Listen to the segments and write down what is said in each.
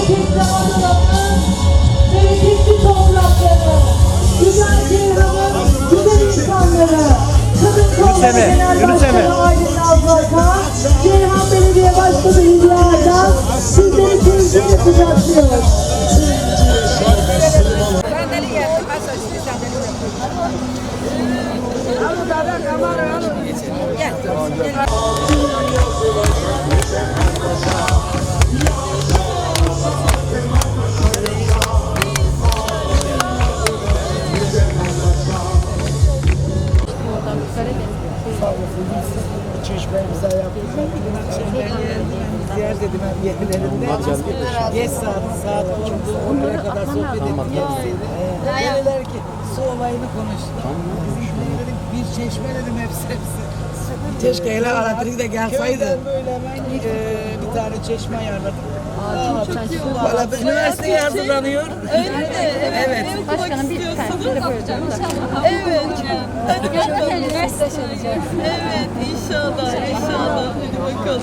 bereketli adaların, bereketli toprakları, güzel Ceyhan'ın güzel insanları, Kadın Kolları Genel Yunus Emre. Başkanı Aydın Nazlıkan, Ceyhan Belediye Başkanı Hülya Erdem, sizleri temsil yapacak diyor. çeşmemize yaptık. Ziyaret edin hem yerlerinde. Geç saat, saat buçukta onlara kadar sohbet ettik kendisiyle. Dediler ki su olayını konuştuk. Bizimkiler dedik bir çeşme dedim hepsi hepsi. Keşke hele Alatrik'e de gelseydi. böyle hemen eee, bir tane çeşme ayarladık. Valla üniversiteye hazırlanıyor. Öyle mi? Evet. Başkanım bir tane de koyacağım. Evet. Hadi bakalım. Üniversite. Evet inşallah inşallah. Hadi bakalım.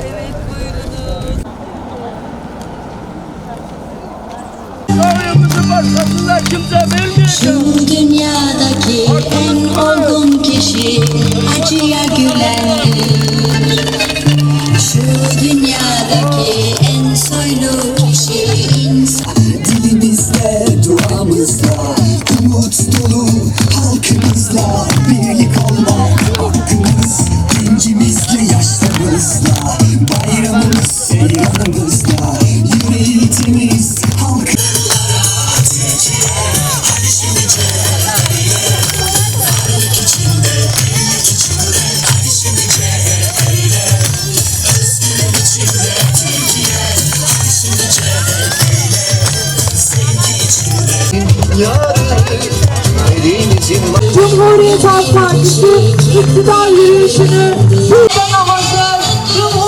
Evet buyurunuz. Şu dünyadaki en olgun kişi acıya gülendir. Halkımızla birlik olmak hakkımız. Gencimizle, yaşlarımızla, bayramımız seyranımızla, yüreği temiz halk. Cumhuriyet Halk Partisi iktidar yürüyüşünü buradan hazır. Cumhuriyet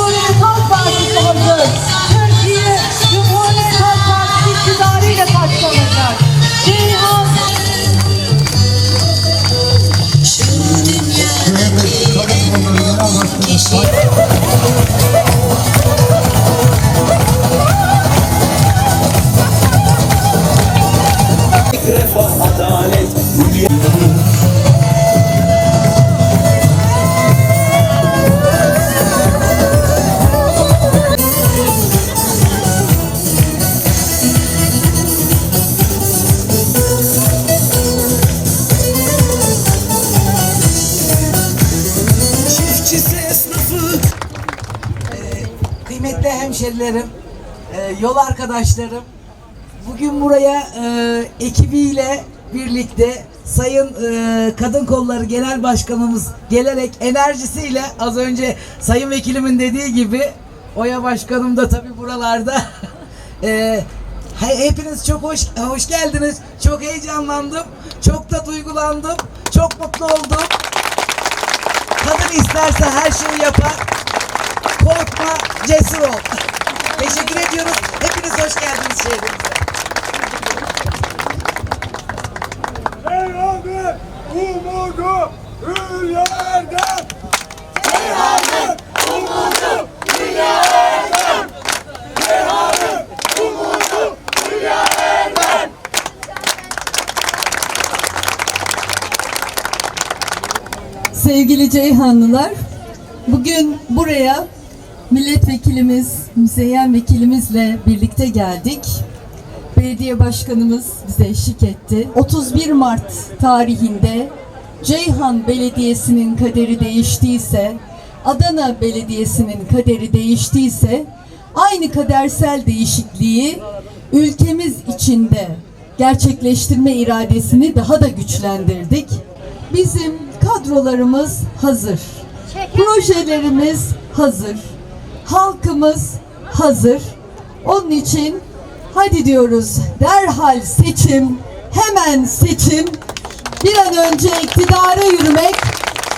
hemşerilerim, e, yol arkadaşlarım, bugün buraya e, ekibiyle birlikte Sayın e, Kadın Kolları Genel Başkanımız gelerek enerjisiyle az önce Sayın Vekilimin dediği gibi Oya Başkanım da tabii buralarda he- hepiniz çok hoş hoş geldiniz. Çok heyecanlandım. Çok da duygulandım. Çok mutlu oldum. Kadın isterse her şeyi yapar. Korkma, cesur ol. Teşekkür ediyoruz. Hepiniz hoş geldiniz şehrimize. Ceyhan'ın umudu Erdem. Ceyhan'ın umudu Erdem. Ceyhan'ın umudu Hülya Erdem. Sevgili Ceyhanlılar, bugün buraya milletvekilimiz, müzeyyen vekilimizle birlikte geldik. Belediye başkanımız bize eşlik etti. 31 Mart tarihinde Ceyhan Belediyesi'nin kaderi değiştiyse, Adana Belediyesi'nin kaderi değiştiyse, aynı kadersel değişikliği ülkemiz içinde gerçekleştirme iradesini daha da güçlendirdik. Bizim kadrolarımız hazır. Projelerimiz hazır. Halkımız hazır. Onun için hadi diyoruz derhal seçim, hemen seçim. Bir an önce iktidara yürümek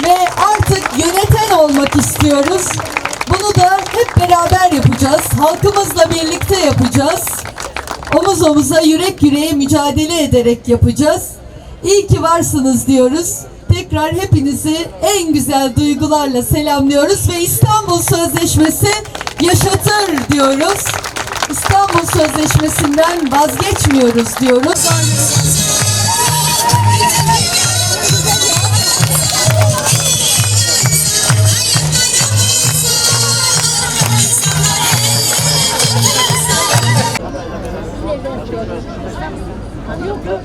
ve artık yöneten olmak istiyoruz. Bunu da hep beraber yapacağız. Halkımızla birlikte yapacağız. Omuz omuza, yürek yüreğe mücadele ederek yapacağız. İyi ki varsınız diyoruz. Tekrar hepinizi en güzel duygularla selamlıyoruz ve İstanbul Sözleşmesi yaşatır diyoruz. İstanbul Sözleşmesi'nden vazgeçmiyoruz diyoruz. Yok yok.